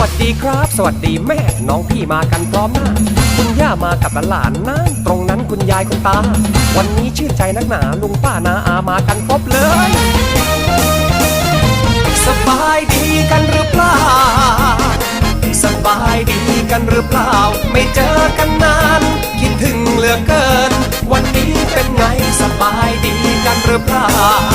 วัสดีครับ สวัสดีแม่ น้องพี่มากันพร้อมหน้า คุณย่ามากับหลานนะตรงนั้นคุณยายคุณตา วันนี้ชื่นใจนักหนาลุงป้านาอามากันครบเลย สบายดีกันหรือเปล่า สบายดีกันหรือเปล่า ไม่เจอกันนาน คิดถึงเหลือเกิน วันนี้เป็นไงสบายดีกันหรือเปล่า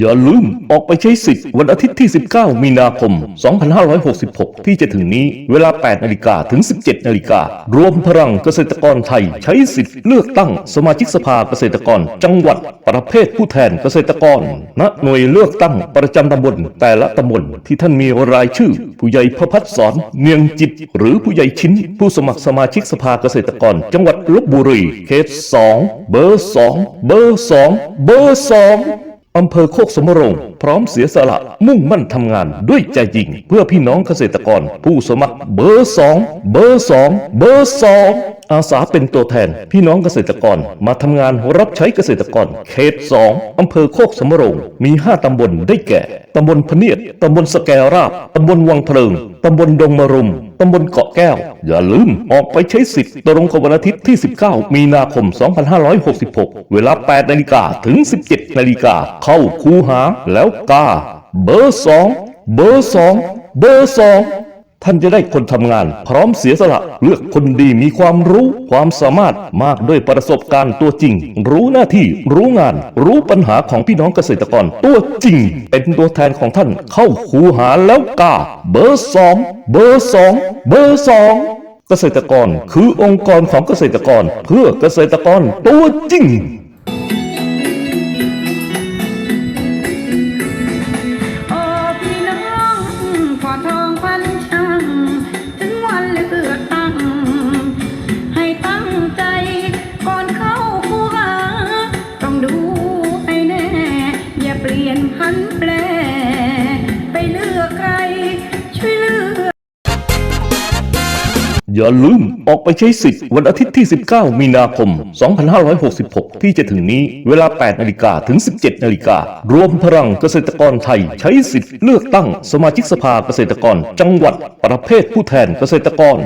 อย่าลืมออกไปใช้สิทธิ์วันอาทิตย์ที่ 19 มีนาคม 2566 ที่จะถึงนี้เวลา 8 นาฬิกาถึง 17 นาฬิกา รวมพลังเกษตรกรไทย ใช้สิทธิ์เลือกตั้งสมาชิกสภาเกษตรกร จังหวัดประเภทผู้แทนเกษตรกร ณ หน่วยเลือกตั้งประจำตำบลแต่ละตำบลที่ท่านมีรายชื่อ ผู้ใหญ่พพัฒสอนเนียงจิต หรือผู้ใหญ่ชิ้น ผู้สมัครสมาชิกสภาเกษตรกร จังหวัดลบบุรีเขต 2 เบอร์ 2 เบอร์ 2 เบอร์ 2 อำเภอโคกสมรงพร้อมเสียสละมุ่งมั่นทำงานด้วยใจจริง เพื่อพี่น้องเกษตรกร ผู้สมัครเบอร์สองเบอร์สองเบอร์สองอาสาเป็นตัวแทน พี่น้องเกษตรกรมาทำงานรับใช้เกษตรกร เขตสองอำเภอโคกสมรงมีห้าตำบลได้แก่ตำบลพเนียดตำบลสแกราบตำบลวังเพลิงตำบลดงมรุม ตำบลเกาะแก้ว อย่าลืมออกไปใช้สิทธิ์ตรงกับวันอาทิตย์ที่ 19 มีนาคม 2566 เวลา 8 นาฬิกาถึง 17 นาฬิกาเข้าคูหาแล้วกา เบอร์ 2 เบอร์ 2 เบอร์ 2 ท่านจะได้คนทำงาน พร้อมเสียสละเลือกคนดีมีความรู้ความสามารถมากด้วยประสบการณ์ตัวจริง รู้หน้าที่รู้งาน รู้ปัญหาของพี่น้องเกษตรกร ตัวจริง เป็นตัวแทนของท่านเข้าคูหาแล้วกาเบอร์สองเบอร์สองเบอร์สองเกษตรกรคือองค์กรของเกษตรกร เพื่อเกษตรกรตัวจริง ลี่ยนพันแปร อย่าลืมออกไปใช้สิทธิ์วันอาทิตย์ที่ 19 มีนาคม 2566 ที่จะถึงนี้เวลา 8 นาฬิกาถึง 17 นาฬิกา รวมพลังเกษตรกรไทยใช้สิทธิ์เลือกตั้งสมาชิกสภาเกษตรกร จังหวัดประเภทผู้แทนเกษตรกร ณ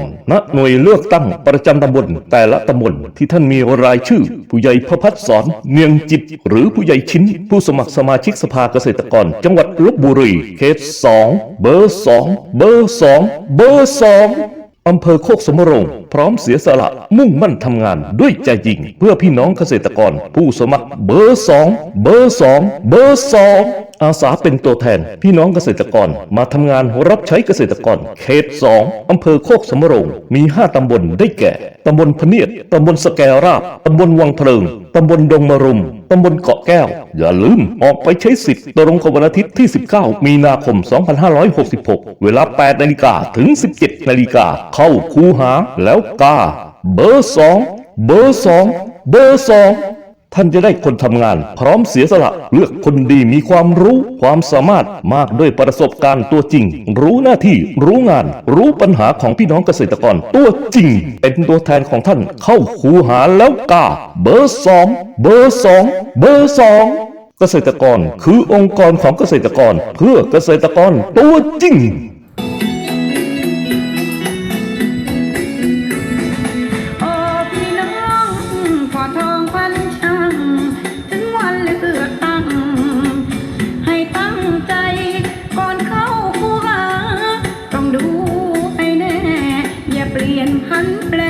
หน่วยเลือกตั้งประจำตำบลแต่ละตำบลที่ท่านมีรายชื่อ ผู้ใหญ่พพัฒสอนเนียงจิต หรือผู้ใหญ่ชิ้น ผู้สมัครสมาชิกสภาเกษตรกร จังหวัดลบบุรีเขต 2 เบอร์ 2 เบอร์ 2 เบอร์ 2 อำเภอโคกสมรงพร้อมเสียสละมุ่งมั่นทำงานด้วยใจจริง เพื่อพี่น้องเกษตรกรผู้สมัครเบอร์สองเบอร์สองเบอร์สองอาสาเป็นตัวแทน พี่น้องเกษตรกรมาทำงานรับใช้เกษตรกร เขตสองอำเภอโคกสมรง มีห้าตำบลได้แก่ ตำบลพเนียด ตำบลสแกราบ ตำบลวังเพลิง ตำบลดงมรุม ตำบลเกาะแก้ว อย่าลืมออกไปใช้สิทธิ์ตรงกับวันอาทิตย์ที่ 19 มีนาคม 2566 เวลา 8 นาฬิกาถึง 17 นาฬิกาเข้าคูหาแล้วกา เบอร์ 2 เบอร์ 2 เบอร์ 2 ท่านจะได้คนทำงาน พร้อมเสียสละ เลือกคนดีมีความรู้ความสามารถมากด้วยประสบการณ์ตัวจริง รู้หน้าที่ รู้งาน รู้ปัญหาของพี่น้องเกษตรกร ตัวจริง เป็นตัวแทนของท่านเข้าคูหาแล้วกาเบอร์สองเบอร์สองเบอร์สองเกษตรกรคือองค์กรของเกษตรกร เพื่อเกษตรกรตัวจริง คู